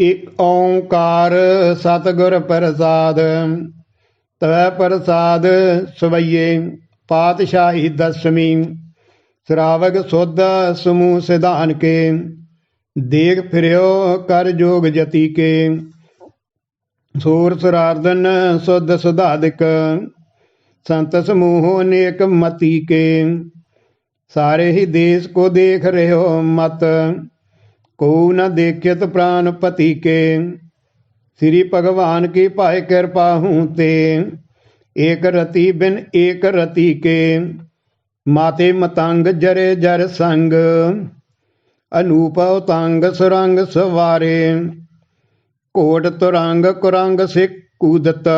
ਇਕ ਓੰਕਾਰ ਸਤਿਗੁਰ ਪ੍ਰਸਾਦ, ਤਵੈ ਪ੍ਰਸਾਦ ਸਵਈਏ, ਪਾਤਸ਼ਾਹੀ ਦਸਵੀਂ ਸ਼ਰਾਵਗ ਸੁਧ ਸਮੂਹ ਸਿਧਾਨ ਕੇ, ਦੇਖ ਫਿਰਿਓ ਕਰ ਜੋਗ ਜਤੀ ਕੇ, ਸੂਰ ਸਰਾਰਦਨ ਸੁਧ ਸੁਧਾਦਿਕ, ਸੰਤ ਸਮੂਹ ਅਨੇਕ ਮਤੀ ਕੇ, ਸਾਰੇ ਹੀ ਦੇਸ਼ ਕੋ ਦੇਖ ਰਹੇ ਹੋ ਮਤ ਕੋ ਨ ਦੇਖਿਤ ਪ੍ਰਾਨ ਪਤੀ ਕੇ ਸ੍ਰੀ ਭਗਵਾਨ ਕੀ ਭਾਇ ਕਿਰਪਾ ਹੂੰ ਤੇ, ਏਕ ਰਤੀ ਬਿਨ ਏਕ ਰਤੀ ਕੇ ਮਾਤੇ ਮਤੰਗ ਜਰੇ ਜਰ ਸੰਗ, ਅਨੂਪ ਤੰਗ ਸੁਰੰਗ ਸਵਾਰੇ। ਕੋਟ ਤੁਰੰਗ ਕੁਰੰਗ ਸਿੱਖ ਕੂਦਤ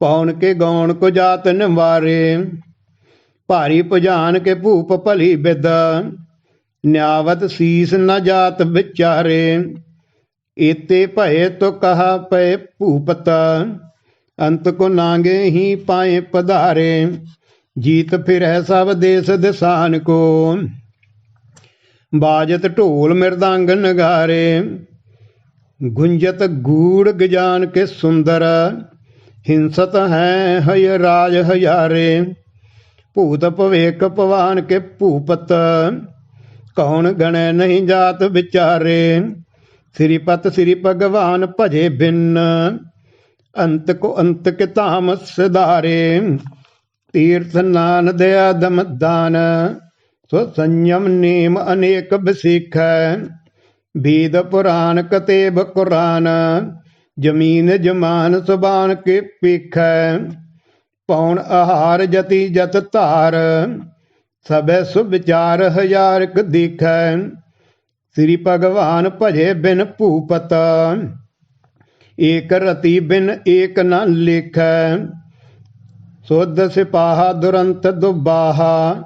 ਪੌਣ ਕੇ ਗੌਣ ਕੋ ਜਾਤ ਨਿਵਾਰੇ। ਭਾਰੀ ਭੁਜਾਨ ਕੇ ਭੂਪ ਭਲੀ ਬਿਦ ਨਿਆਵਤ ਸੀਸ ਨ ਜਾਤ ਵਿਚਾਰੇ, ਏਤੇ ਭਏ ਤੋ ਕਹਾ ਪਏ ਭੂਪਤ, ਅੰਤ ਕੋ ਨਾਂਗੇ ਹੀ ਪਾਏ ਪਧਾਰੇ, ਜੀਤ ਫਿਰੈ ਸਭ ਦੇਸ ਦਿਸਾਨ ਕੋ। ਬਾਜਤ ਢੋਲ ਮਿਰਦੰਗ ਨਗਾਰੇ, ਗੁੰਜਤ ਗੂੜ ਗਜਾਨ ਕੇ ਸੁੰਦਰ, ਹਿੰਸਤ ਹੈ ਹਯ ਰਾਜ ਹਯਾਰੇ, ਭੂਤ ਭਵੇਕ ਭਵਾਨ ਕੇ ਭੂਪਤ ਕੌਣ ਗਣੈ ਨਹੀਂ ਜਾਤ ਵਿਚਾਰੇ? ਸ਼੍ਰੀ ਪਤ ਸ੍ਰੀ ਭਗਵਾਨ ਭਜੇ ਬਿਨ। ਅੰਤ ਕੋ ਅੰਤ ਕੇ ਧਾਮ ਸਿਧਾਰੇ। ਤੀਰਥ ਨਾਨ ਦਇਆ ਦਮ ਦਾਨ। ਸੋ ਸੰਯਮ ਨੇਮ ਅਨੇਕ ਬਸਿਖੈ। ਬੀਦ ਪੁਰਾਨ ਕਤੇਬ ਕੁਰਾਨ। ਜਮੀਨ ਜਮਾਨ ਸੁਬਾਨ ਕੇ ਪੀਖੈ। ਪੌਣ ਆਹਾਰ ਜਤੀ ਜਤ ਧਾਰ। ਸਭੈ ਸੁਵਿਚਾਰ ਵਿਚਾਰ ਹਜ਼ਾਰਕ ਦੀਖੈ, ਸ੍ਰੀ ਭਗਵਾਨ ਭਜੇ ਬਿਨ ਭੂਪਤ। ਏਕ ਰਤੀ ਬਿਨ ਏਕ ਨ ਲਿਖੈ, ਸੁਧ ਸਿਪਾਹਾ ਦੁਰੰਤ ਦੁਬਾਹਾ,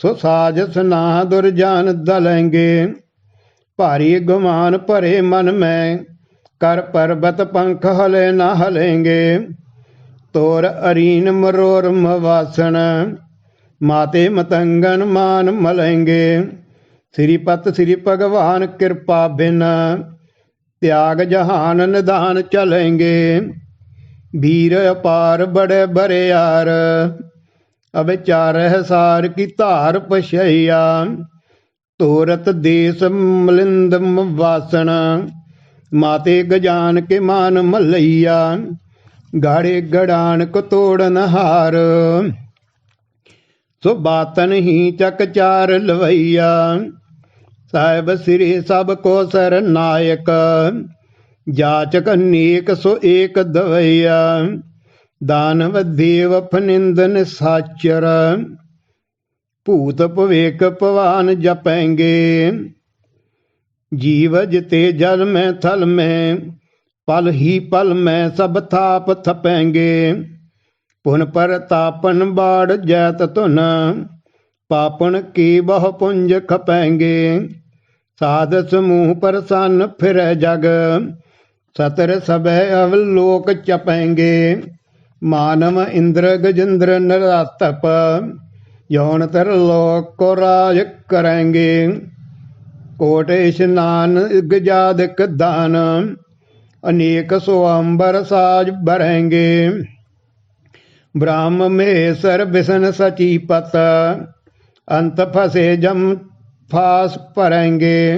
ਸੋ ਸਾਜਸ ਨਾ ਦੁਰਜਾਨ ਦਲੈਂਗੇ। ਭਾਰੀ ਗੁਮਾਨ ਭਰੇ ਮਨ ਮੈਂ, ਕਰ ਪਰਬਤ ਪੰਖ ਹਲੇ ਨਾ ਹਲੇਂਗੇ। ਤੋਰ ਅਰੀਨ ਮਰੋਰ ਮਵਾਸਣ ਮਾਤੇ ਮਤੰਗਨ ਮਾਨ ਮਲੇਂਗੇ। ਸ੍ਰੀ ਪਤ ਸ੍ਰੀ ਭਗਵਾਨ ਕਿਰਪਾ ਬਿਨ ਤਿਆਗ ਜਹਾਨ ਨਿਦਾਨ ਚਲੇਂਗੇ। ਵੀਰ ਅਪਾਰ ਬੜੇ ਬਰਿਆਰ ਅਵਿਚਾਰਹਿ ਸਾਰ ਕੀ ਧਾਰ ਪਛਈਆ। ਤੋਰਤ ਦੇਸ ਮਲਿੰਦਮ ਵਾਸਣ, ਮਾਤੇ ਗਜਾਨ ਕੇ ਮਾਨ ਮਲਈਆ। ਗਾੜੇ ਗੜਾਨ ਕੋ ਤੋੜਨ ਹਾਰ ਸੋ ਬਾਤਨ ਹੀ ਚੱਕ ਚਾਰ ਲਵਈਆ। ਸਾਹਿਬ ਸ੍ਰੀ ਸਭ ਕੋ ਸਰ ਨਾਇਕ। ਜਾਚਕ ਅਨੇਕ ਸੋ ਏਕ ਦਵਈਆ। ਦਾਨਵ ਦੇਵ ਫਨਿੰਦਨ ਸਾਚਰ। ਭੂਤ ਭਵੇਕ ਭਵਾਨ ਜਪੈਂਗੇ। ਜੀਵ ਜਿਤੇ ਜਲ ਮੈਂ ਥਲ ਮੈਂ, ਪਲ ਹੀ ਪਲ ਮੈਂ ਸਭ ਥਾਪ ਥਪੈਂਗੇ। ਪੁਨ ਪਰ ਤਾਪਨ ਬਾੜ ਜੈਤ ਧੁਨ ਪਾਪਣ ਕੀ ਬਹੁ ਪੁੰਜ ਖਪੈਂਗੇ? ਸਾਧ ਸਮੂਹ ਪਰਸਨ ਫਿਰੈ ਜਗ, ਸਤਰ ਸਭੈ ਅਵਲੋਕ ਚਪੈਂਗੇ। ਮਾਨਵ ਇੰਦਰ ਗਜਿੰਦਰ ਨਰਾਤਪ ਯੋਨ ਤਰ ਲੋਕ ਕੋ ਰਾਜ ਕਰਾਂਗੇ। ਕੋਟ ਇਸ਼ਨਾਨ ਗਜਾਦਕ ਦਾਨ, ਅਨੇਕ ਸੋ ਅੰਬਰ ਸਾਜ ਬਰੇਂਗੇ ब्राह्म में सर्वसन सची पत। अंत फसे जम फास परेंगे।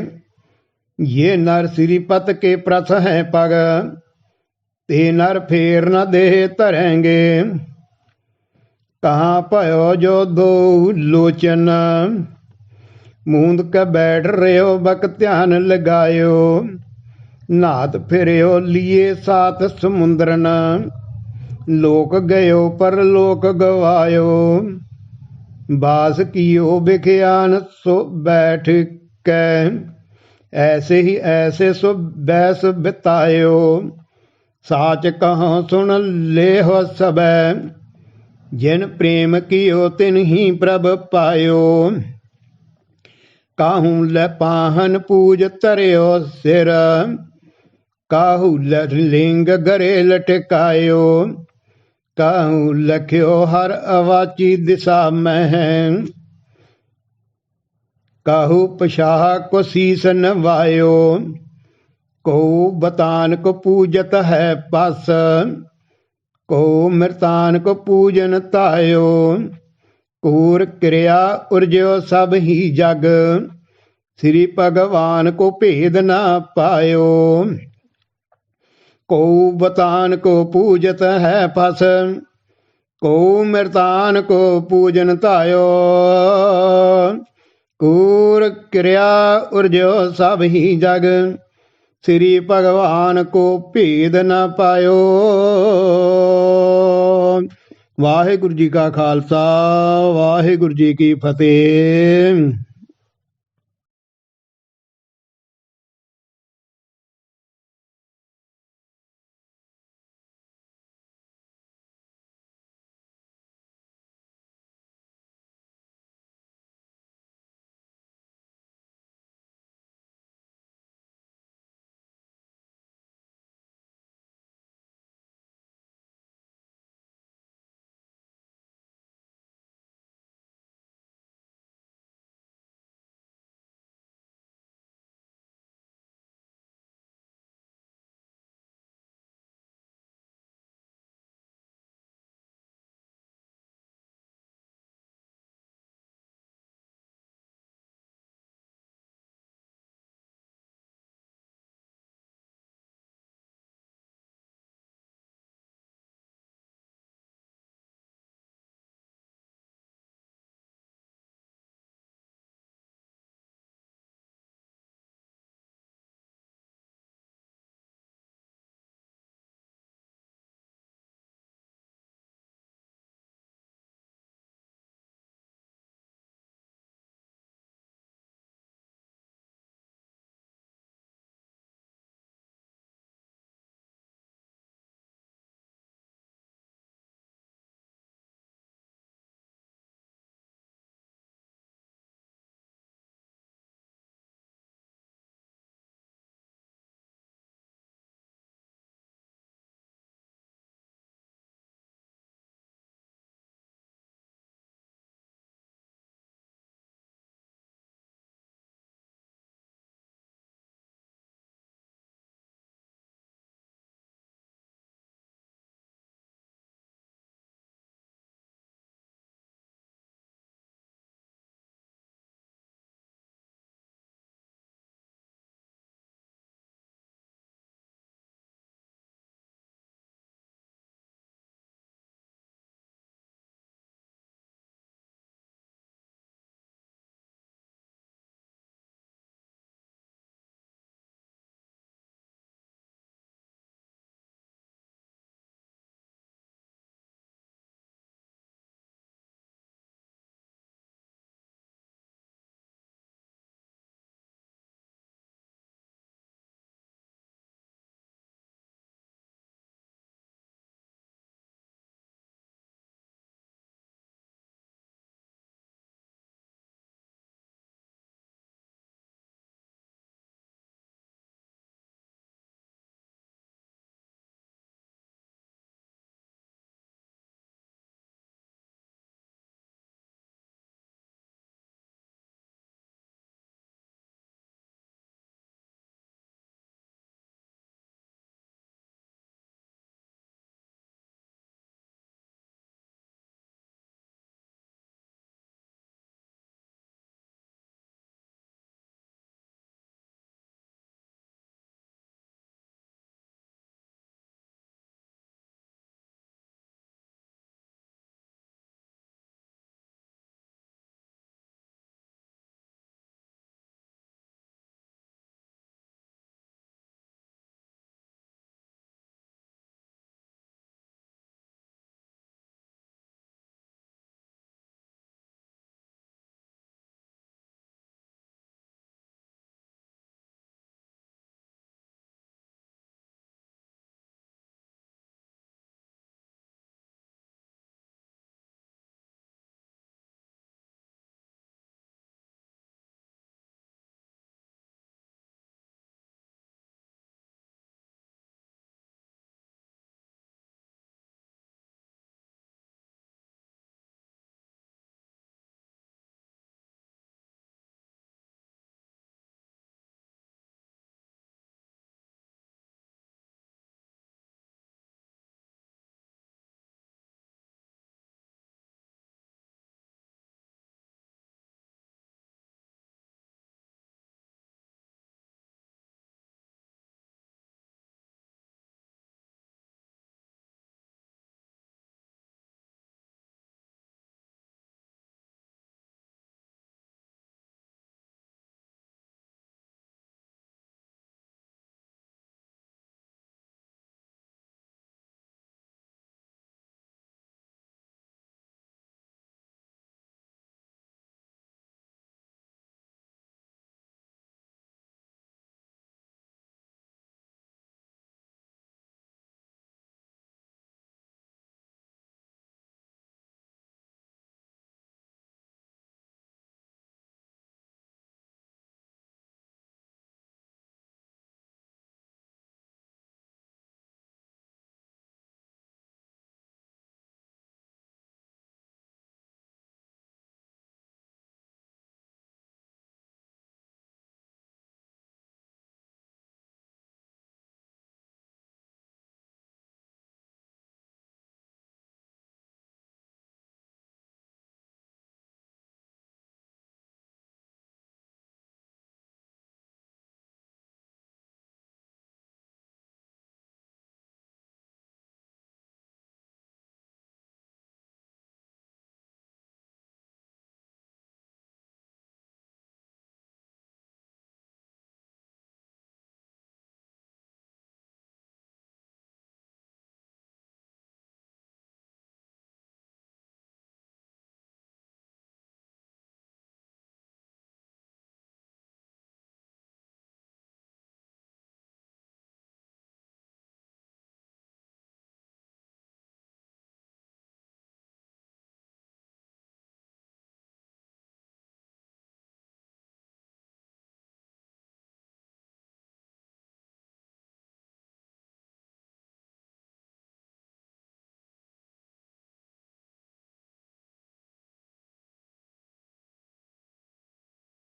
ये नर श्रीपत के प्रथ हैं पग। ते नर फेर न दे तरेंगे। कहाँ पयो जो दो लोचन। मूंद के बैठ रहे हो बक ध्यान लगायो। नात फिर लिए सात समुद्र ਲੋਕ ਗਇਓ, ਪਰ ਲੋਕ ਗਵਾਇਓ। ਬਾਸ ਕੀਓ ਵਿਖਿਆਨ ਸੋ ਬੈਠ ਕੈ। ਐਸੇ ਹੀ ਐਸੇ ਸੋ ਬੈਸ ਬਿਤਾਇਓ। ਸਾਚ ਕਹਾਂ ਸੁਣ ਲੇ ਹੋ ਸਬੈ ਜਿਨ ਪ੍ਰੇਮ ਕੀਓ, ਤਿਨ ਹੀ ਪ੍ਰਭ ਪਾਇਓ। ਕਾਹੂ ਲੈ ਪਾਹਨ ਪੂਜ ਤਰਿਓ ਸਿਰ। ਕਾਹੂ ਲੈ ਲਿੰਗ ਗਰੇ ਲਟਕਾਇਓ। ਕਾਹੂ ਲਖਿਓ ਹਰ ਅਵਾਚੀ ਦਿਸ਼ਾ ਮੈਂ ਕਾਹੂ ਪਸ਼ਾਹ ਕੋ ਸੀਸਨ ਵਾਇਓ। ਕੋ ਬਤਾਨ ਕੋ ਪੂਜਤ ਹੈ ਪਸ। ਕੋ ਮਿਰਤਾਨ ਕੋ ਪੂਜਨ ਤਾਇਓ ਕੂਰ ਕਿਰਿਆ ਉਰਜਿਓ ਸਭ ਹੀ ਜਗ। ਸ੍ਰੀ ਭਗਵਾਨ ਕੋ ਭੇਦ ਨਾ ਪਾਇਓ। ਕੋ ਬਤਾਨ ਕੋ ਪੂਜਤ ਹੈ ਪਸ ਕੋ ਮਿਰਤਾਨ ਕੋ ਪੂਜਨ ਧਾਇਓ। ਕੂਰ ਕਿਰਿਆ ਉਰਜਿਓ ਸਭ ਹੀ ਜਗ, ਸ੍ਰੀ ਭਗਵਾਨ ਕੋ ਭੇਦ ਨਾ ਪਾਇਓ। ਵਾਹਿਗੁਰੂ ਜੀ ਕਾ ਖਾਲਸਾ, ਵਾਹਿਗੁਰੂ ਜੀ ਕੀ ਫਤਿਹ।